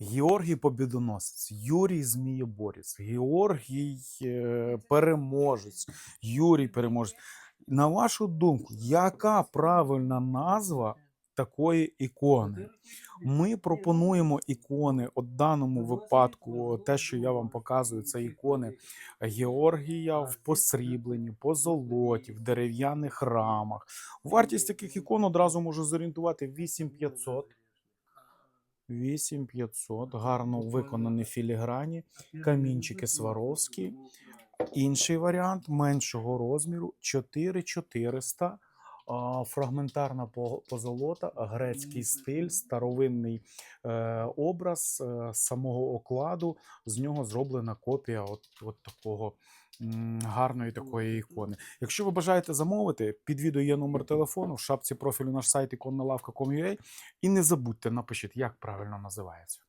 Георгій Побідоносець, Юрій Змієборець, Георгій е, Переможець, Юрій Переможець. На вашу думку, яка правильна назва такої ікони? Ми пропонуємо ікони, в даному випадку, те, що я вам показую, це ікони Георгія в посрібленні, позолоті, в дерев'яних рамах. Вартість таких ікон одразу можу зорієнтувати 8500. 8500, гарно виконані філіграні, камінчики Сваровські. Інший варіант меншого розміру 4400. Фрагментарна по- позолота, грецький стиль, старовинний е, образ е, самого окладу. З нього зроблена копія от, от такого гарної такої ікони. Якщо ви бажаєте замовити, під відео є номер телефону, в шапці профілю наш сайт іконналавка.com.ua і не забудьте, напишіть, як правильно називається.